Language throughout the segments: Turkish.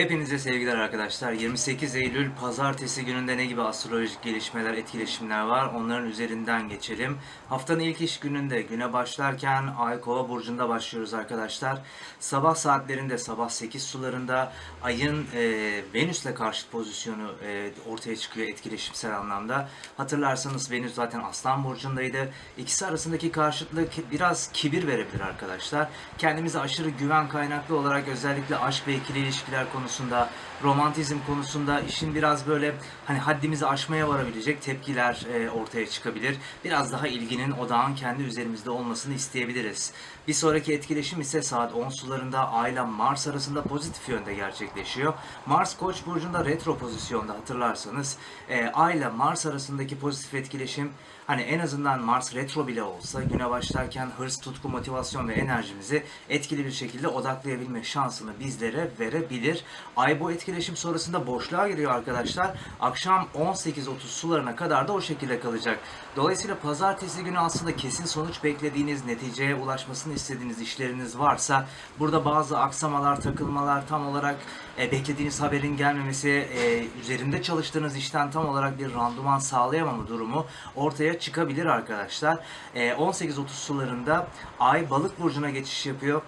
Hepinize sevgiler arkadaşlar. 28 Eylül pazartesi gününde ne gibi astrolojik gelişmeler, etkileşimler var onların üzerinden geçelim. Haftanın ilk iş gününde güne başlarken Ay Kova burcunda başlıyoruz arkadaşlar. Sabah saatlerinde sabah 8 sularında Ay'ın e, Venüs'le karşıt pozisyonu e, ortaya çıkıyor etkileşimsel anlamda. Hatırlarsanız Venüs zaten Aslan burcundaydı. İkisi arasındaki karşıtlık biraz kibir verebilir arkadaşlar. Kendimize aşırı güven kaynaklı olarak özellikle aşk ve ikili ilişkiler konusunda, romantizm konusunda işin biraz böyle hani haddimizi aşmaya varabilecek tepkiler e, ortaya çıkabilir. Biraz daha ilginin odağın kendi üzerimizde olmasını isteyebiliriz. Bir sonraki etkileşim ise saat 10 sularında Ay ile Mars arasında pozitif yönde gerçekleşiyor. Mars Koç burcunda retro pozisyonda hatırlarsanız e, Ay Mars arasındaki pozitif etkileşim hani en azından Mars retro bile olsa güne başlarken hırs, tutku, motivasyon ve enerjimizi etkili bir şekilde odaklayabilme şansını bizlere verebilir. Ay bu etkileşim sonrasında boşluğa giriyor arkadaşlar. Akşam 18.30 sularına kadar da o şekilde kalacak. Dolayısıyla pazartesi günü aslında kesin sonuç beklediğiniz, neticeye ulaşmasını istediğiniz işleriniz varsa burada bazı aksamalar, takılmalar, tam olarak e, beklediğiniz haberin gelmemesi, e, üzerinde çalıştığınız işten tam olarak bir randıman sağlayamama durumu ortaya çıkabilir arkadaşlar. E, 18.30 sularında Ay balık burcuna geçiş yapıyor.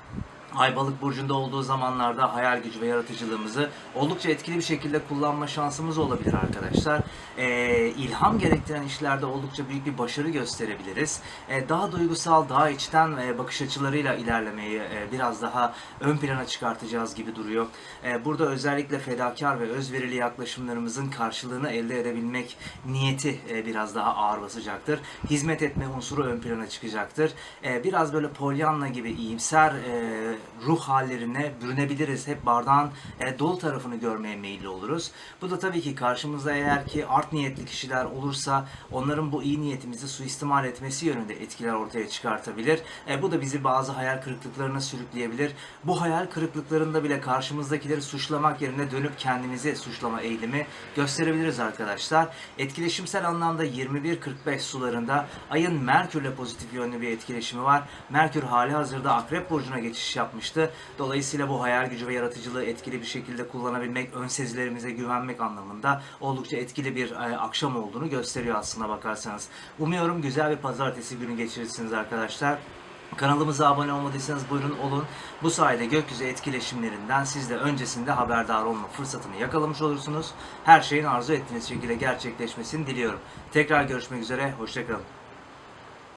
Ay balık burcunda olduğu zamanlarda hayal gücü ve yaratıcılığımızı oldukça etkili bir şekilde kullanma şansımız olabilir arkadaşlar. Ee, ilham gerektiren işlerde oldukça büyük bir başarı gösterebiliriz. Ee, daha duygusal, daha içten e, bakış açılarıyla ilerlemeyi e, biraz daha ön plana çıkartacağız gibi duruyor. Ee, burada özellikle fedakar ve özverili yaklaşımlarımızın karşılığını elde edebilmek niyeti e, biraz daha ağır basacaktır. Hizmet etme unsuru ön plana çıkacaktır. Ee, biraz böyle polyanla gibi iyimser e, ruh hallerine bürünebiliriz. Hep bardağın e, dolu tarafını görmeye meyilli oluruz. Bu da tabii ki karşımızda eğer ki art niyetli kişiler olursa onların bu iyi niyetimizi suistimal etmesi yönünde etkiler ortaya çıkartabilir. E, bu da bizi bazı hayal kırıklıklarına sürükleyebilir. Bu hayal kırıklıklarında bile karşımızdakileri suçlamak yerine dönüp kendimizi suçlama eğilimi gösterebiliriz arkadaşlar. Etkileşimsel anlamda 21-45 sularında ayın Merkürle pozitif yönlü bir etkileşimi var. Merkür hali hazırda Akrep Burcu'na geçiş yapmıştı. Dolayısıyla bu hayal gücü ve yaratıcılığı etkili bir şekilde kullanabilmek, ön sezilerimize güvenmek anlamında oldukça etkili bir e, akşam olduğunu gösteriyor aslına bakarsanız. Umuyorum güzel bir pazartesi günü geçirirsiniz arkadaşlar. Kanalımıza abone olmadıysanız buyurun olun. Bu sayede gökyüzü etkileşimlerinden siz de öncesinde haberdar olma fırsatını yakalamış olursunuz. Her şeyin arzu ettiğiniz şekilde gerçekleşmesini diliyorum. Tekrar görüşmek üzere, hoşçakalın.